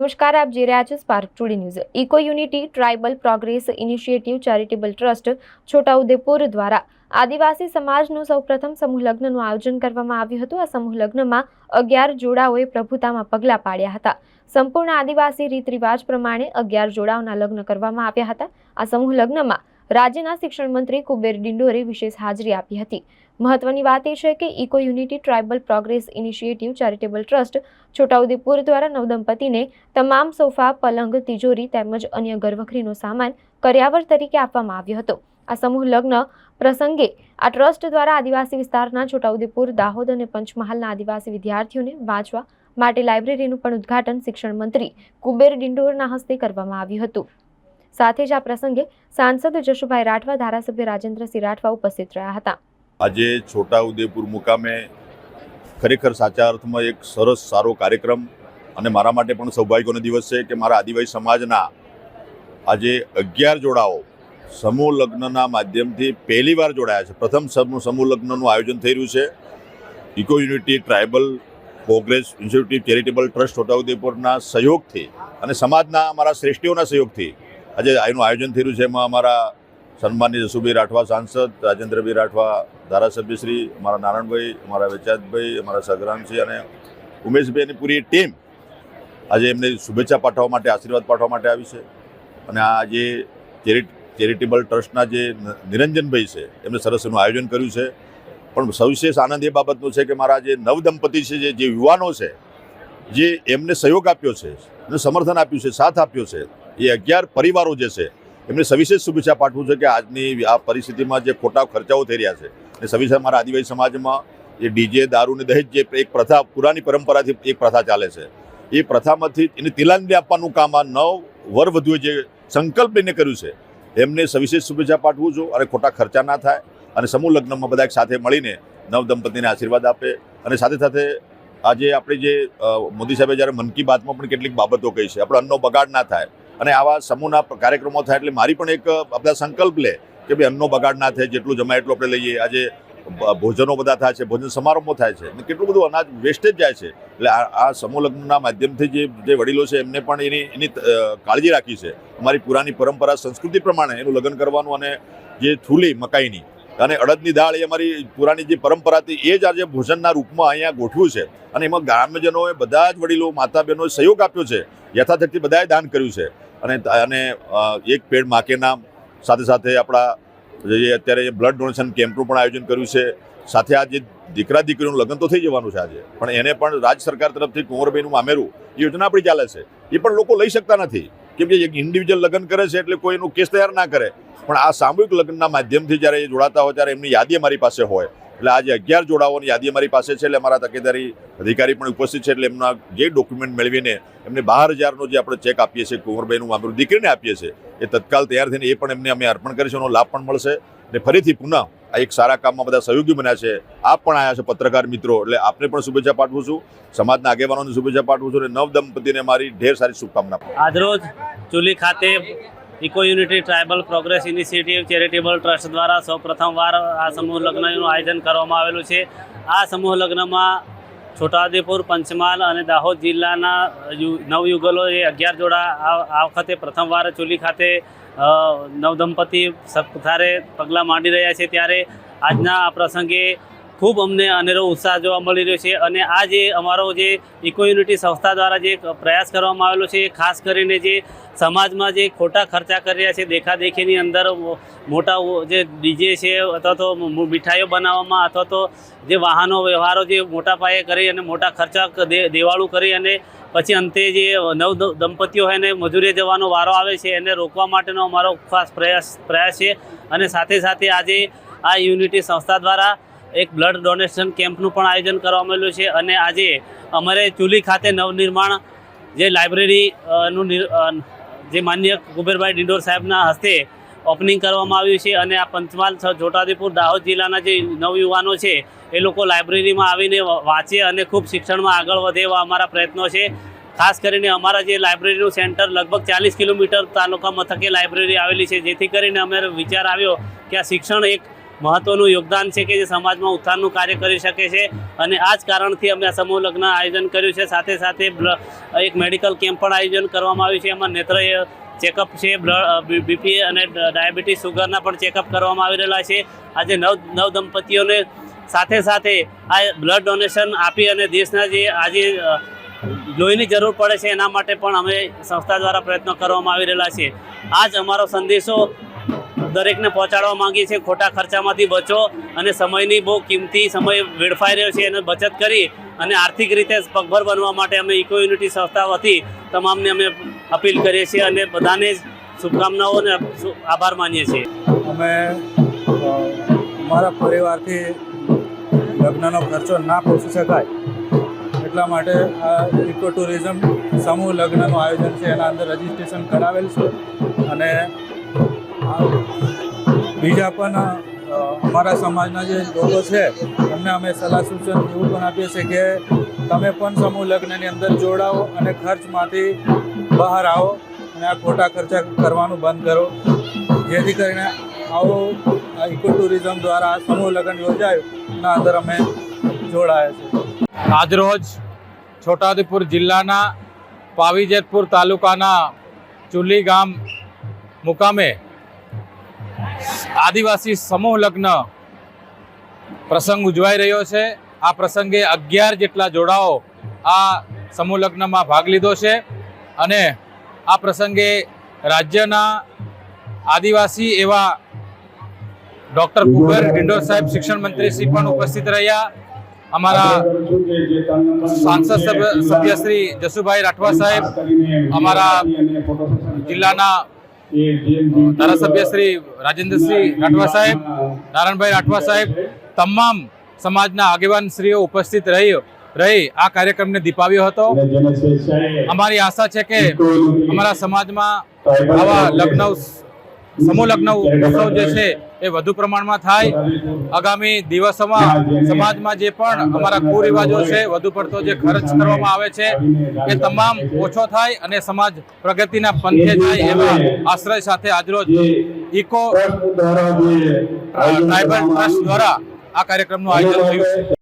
નમસ્કાર, આપ જોઈ રહ્યા છો spark today news eco unity tribal progress initiative charitable trust Chhota Udepur દ્વારા આદિવાસી સમાજનું સૌપ્રથમ સમૂહ લગ્નનું આયોજન કરવામાં આવ્યું હતું. આ સમૂહ લગ્નમાં અગિયાર જોડાઓએ પ્રભુતામાં પગલાં પાડ્યા હતા. સંપૂર્ણ આદિવાસી રીત રિવાજ પ્રમાણે અગિયાર જોડાઓના લગ્ન કરવામાં આવ્યા હતા. આ સમૂહ લગ્નમાં રાજ્યના શિક્ષણ મંત્રી કુબેર ડિંડોરે વિશેષ હાજરી આપી હતી. મહત્વની વાત એ છે કે eco unity tribal progress initiative charitable trust Chhota Udepur દ્વારા નવદંપતીને તમામ સોફા, પલંગ, તિજોરી તેમજ અન્ય ઘરવખરીનો સામાન કર્યાવર તરીકે આપવામાં આવ્યો હતો. આ સમૂહ લગ્ન પ્રસંગે આ ટ્રસ્ટ દ્વારા આદિવાસી વિસ્તારના છોટાઉદેપુર, દાહોદ અને પંચમહાલના આદિવાસી વિદ્યાર્થીઓને વાંચવા માટે લાઇબ્રેરીનું પણ ઉદ્ઘાટન શિક્ષણ મંત્રી કુબેર ડિંડોરના હસ્તે કરવામાં આવ્યું હતું. સાથે જ આ પ્રસંગે સાંસદ જશુભાઈ રાઠવા ધારાસભ્ય રાજેન્દ્રસિંહ રાઠવા ઉપસ્થિત રહ્યા હતા. આજે છોટાઉદેપુર મુકામે ખરેખર સાચા અર્થમાં એક સરસ, સારો કાર્યક્રમ અને મારા માટે પણ સૌભાગ્યનો દિવસ છે કે મારા આદિવાસી સમાજના આજે અગિયાર જોડાઓ સમૂહ લગ્નના માધ્યમથી પહેલીવાર જોડાયા છે. પ્રથમ સમૂહ લગ્નનું આયોજન થઈ રહ્યું છે. Eco unity tribal progress institute charitable trust છોટાઉદેપુરના સહયોગથી અને સમાજના, અમારા શ્રેષ્ઠીઓના સહયોગથી આજે આનું આયોજન થઈ રહ્યું છે. એમાં અમારા સન્માનીય જસુભાઈ રાઠવા સાંસદ, રાજેન્દ્રભાઈ રાઠવા ધારાસભ્યશ્રી અમારા નારાયણભાઈ, અમારા વેચાતભાઈ, અમારા સગરામસિંહ અને ઉમેશભાઈની પૂરી ટીમ આજે એમને શુભેચ્છા પાઠવવા માટે, આશીર્વાદ પાઠવવા માટે આવી છે. અને આ જે ચેરિટ ચેરિટેબલ ટ્રસ્ટના જે નિરંજનભાઈ છે એમણે સરસ એનું આયોજન કર્યું છે. પણ સવિશેષ આનંદ એ બાબતનો છે કે મારા જે નવદંપતિ છે, જે જે યુવાનો છે, જે એમને સહયોગ આપ્યો છે, એમને સમર્થન આપ્યું છે, સાથ આપ્યો છે, એ અગિયાર પરિવારો જે છે એમને સવિશેષ શુભેચ્છા પાઠવું છે કે આજની આ પરિસ્થિતિમાં જે ખોટા ખર્ચાઓ થઈ રહ્યા છે અને સવિશેષ મારા આદિવાસી સમાજમાં જે ડીજે, દારૂ ને દહેજ જે એક પ્રથા, પુરાની પરંપરાથી એક પ્રથા ચાલે છે, એ પ્રથામાંથી એને તિલાંજલિ આપવાનું કામ આ નવ વર વધુએ જે સંકલ્પ એને કર્યું છે, એમને સવિશેષ શુભેચ્છા પાઠવું છું અને ખોટા ખર્ચા ના થાય અને સમૂહ લગ્નમાં બધા સાથે મળીને નવ દંપતીને આશીર્વાદ આપે અને સાથે સાથે આજે આપણે જે મોદી સાહેબે જ્યારે મન કી બાતમાં પણ કેટલીક બાબતો કહી છે, આપણે અન્નનો બગાડ ના થાય અને આવા સમૂહના કાર્યક્રમો થાય એટલે મારી પણ એક બધા સંકલ્પ લે કે ભાઈ અન્નનો બગાડ ના થાય, જેટલું જમાય એટલું આપણે લઈએ. આજે ભોજનો બધા થાય છે, ભોજન સમારંભો થાય છે અને કેટલું બધું અનાજ વેસ્ટેજ જાય છે. એટલે આ સમૂહ લગ્નના માધ્યમથી જે જે વડીલો છે, એમને પણ એની એની કાળજી રાખી છે. અમારી પુરાની પરંપરા, સંસ્કૃતિ પ્રમાણે એનું લગ્ન કરવાનું અને જે થૂલી, મકાઈની, અને અડદની દાળ એ અમારી પુરાની જે પરંપરા હતી, એ જ આજે ભોજનના રૂપમાં અહીંયા ગોઠવ્યું છે. અને એમાં ગ્રામ્યજનોએ બધા જ વડીલો માતા બહેનોએ સહયોગ આપ્યો છે. યથાશક્તિ બધાએ દાન કર્યું છે. અને અને એક પેડ માકે નામ સાથે સાથે આપણા જે અત્યારે બ્લડ ડોનેશન કેમ્પનું પણ આયોજન કર્યું છે. સાથે આ જે દીકરા દીકરીનું લગ્ન તો થઈ જવાનું છે આજે. પણ એને પણ રાજ્ય સરકાર તરફથી કુંવરભાઈનું મામેરું યોજના આપણી ચાલે છે. એ પણ લોકો લઈ શકતા નથી. કેમ કે એક ઇન્ડિવિજ્યુઅલ લગ્ન કરે છે એટલે કોઈ એનું કેસ તૈયાર ના કરે. પણ આ સામૂહિક લગ્નના માધ્યમથી જ્યારે જોડાતા હોય ત્યારે એમની યાદી અમારી પાસે હોય. એટલે આજે અગિયાર જોડાઓની યાદી અમારી પાસે છે, એટલે અમારા તકેદારી અધિકારી પણ ઉપસ્થિત છે, એટલે એમના જે ડોક્યુમેન્ટ મેળવીને એમને બાર હજારનો જે આપણે ચેક આપીએ છીએ કુંવરભાઈનું આપણું દીકરીને આપીએ છીએ, એ તત્કાલ તૈયાર થઈને એ પણ એમને અમે અર્પણ કરીશું, એનો લાભ પણ મળશે. અને ફરીથી પુનઃ આ એક સારા કામમાં બધા સહયોગી બન્યા છે. આપ પણ આવ્યા છે, પત્રકાર મિત્રો, એટલે આપને પણ શુભેચ્છા પાઠવું છું. સમાજના આગેવાનોને શુભેચ્છા પાઠવું છું, અને નવ દંપતીને મારી ઢેર સારી શુભકામના આજરોજ ચુલી ખાતે eco unity tribal progress initiative charitable trust દ્વારા સૌ પ્રથમવાર આ સમૂહ લગ્નનું આયોજન કરવામાં આવેલું છે. આ સમૂહ લગ્નમાં છોટાઉદેપુર, પંચમહાલ અને દાહોદ જિલ્લાના નવયુગલો એ અગિયાર જોડા આ વખતે પ્રથમવાર ચોલી ખાતે નવદંપતિ સત્તારે પગલાં માંડી રહ્યા છે. ત્યારે આજના આ પ્રસંગે ખૂબ અમને અનેરો ઉત્સાહ જોવા મળી રહ્યો છે અને આ જે અમારો જે ઇકો યુનિટી સંસ્થા દ્વારા જે પ્રયાસ કરવામાં આવેલો છે, ખાસ કરીને જે સમાજમાં જે ખોટા ખર્ચા કરી રહ્યા છે, દેખાદેખીની અંદર મોટા જે ડીજે છે અથવા તો મીઠાઈઓ બનાવવામાં અથવા તો જે વાહનો, વ્યવહારો જે મોટા પાયે કરી અને મોટા ખર્ચા દેવાળું કરી અને પછી અંતે જે નવ દંપતીઓ હોય એને મજૂરીએ જવાનો વારો આવે છે એને રોકવા માટેનો અમારો ખાસ પ્રયાસ પ્રયાસ છે અને સાથે સાથે આજે આ યુનિટી સંસ્થા દ્વારા એક બ્લડ ડોનેશન કેમ્પનું પણ આયોજન કરવામાં આવેલું છે અને આજે અમારે ચુલી ખાતે નવનિર્માણ જે લાઇબ્રેરીનું જે માન્ય કુબેરભાઈ ડિંડોર સાહેબના હસ્તે ઓપનિંગ કરવામાં આવ્યું છે અને આ પંચમહાલ છોટાઉદેપુર દાહોદ જિલ્લાના જે નવયુવાનો છે એ લોકો લાઇબ્રેરીમાં આવીને વાંચે અને ખૂબ શિક્ષણમાં આગળ વધે એવા અમારા પ્રયત્નો છે. ખાસ કરીને અમારા જે લાઇબ્રેરીનું સેન્ટર લગભગ ચાલીસ કિલોમીટર તાલુકા મથકે લાઇબ્રેરી આવેલી છે જેથી કરીને અમારો વિચાર આવ્યો કે આ શિક્ષણ એક મહત્વનું યોગદાન છે કે જે સમાજમાં ઉત્થાનનું કાર્ય કરી શકે છે અને આ જ કારણથી અમે આ સમૂહ લગ્ન આયોજન કર્યું છે. સાથે સાથે એક મેડિકલ કેમ્પ પણ આયોજન કરવામાં આવ્યું છે. એમાં નેત્ર ચેકઅપ છે, બ્લડ બીપી અને ડાયાબિટીસ સુગરના પણ ચેકઅપ કરવામાં આવી રહેલા છે. આજે નવ નવ દંપતીઓને સાથે સાથે આ બ્લડ ડોનેશન આપી અને દેશના જે આજે લોહીની જરૂર પડે છે એના માટે પણ અમે સંસ્થા દ્વારા પ્રયત્નો કરવામાં આવી રહેલા છે. આ અમારો સંદેશો દરેકને પહોંચાડવા માંગીએ છીએ ખોટા ખર્ચામાંથી બચો અને સમયની બહુ કિંમતી સમય વેડફાઈ રહ્યો છે. એને બચત કરી અને આર્થિક રીતે પગભર બનવા માટે અમે ઇકો યુનિટી સંસ્થા વતી તમામને અમે અપીલ કરીએ છીએ અને બધાને જ શુભકામનાઓ અને આભાર માનીએ છીએ. અમે અમારા પરિવારથી લગ્નનો ખર્ચો ના પહોંચી શકાય. એટલા માટે આ ઇકો ટુરિઝમ સમૂહ લગ્નનું આયોજન છે. એના અંદર રજિસ્ટ્રેશન કરાવેલ છે. અને બીજા પણ અમારા સમાજના જે લોકો છે, એમને અમે સલાહ સૂચન એવું પણ આપીએ છીએ કે તમે પણ સમૂહ લગ્નની અંદર જોડાઓ અને ખર્ચમાંથી બહાર આવો અને આ ખોટા ખર્ચા કરવાનું બંધ કરો. જેથી કરીને આવો, આ ઇકો ટુરિઝમ દ્વારા આ સમૂહ લગ્ન યોજાયું એના અંદર અમે જોડાયા છે આજરોજ છોટાઉદેપુર જિલ્લાના પાવીજેતપુર તાલુકાના ચુલી ગામ મુકામે આદિવાસી સમૂહ લગ્ન પ્રસંગ ઉજવાઈ રહ્યો છે. આ પ્રસંગે અગિયાર જેટલા જોડાઓ આ સમૂહ લગ્નમાં ભાગ લીધો છે અને આ પ્રસંગે રાજ્યના આદિવાસી એવા ડૉક્ટર કુબેર ડિંડોર સાહેબ શિક્ષણ મંત્રી શ્રી પણ ઉપસ્થિત રહ્યા. અમારા સાંસદ સભ્ય શ્રી જસુભાઈ રાઠવા સાહેબ, અમારા જિલ્લાના ધારાસભ્ય શ્રી રાજેન્દ્રસિંહ રાઠવા સાહેબ નારાયણભાઈ રાઠવા સાહેબ તમામ સમાજના આગેવાન શ્રીઓ ઉપસ્થિત રહી રહી આ કાર્યક્રમને દીપાવ્યો હતો. અમારી આશા છે કે અમારા સમાજમાં આવા લગ્ન સમૂહ લગ્ન ઉત્સવ જે છે એ વધુ પ્રમાણમાં થાય. આગામી દિવસોમાં સમાજમાં જે પણ અમારા કુરિવાજો છે, વધુ પડતો જે ખર્ચ કરવામાં આવે છે, એ તમામ ઓછો થાય અને સમાજ પ્રગતિના પંથે જાય એવા આશ્રય સાથે આજરોજ ઇકો ટ્રાઇબલ ટ્રસ્ટ દ્વારા આ કાર્યક્રમનું આયોજન થયું છે.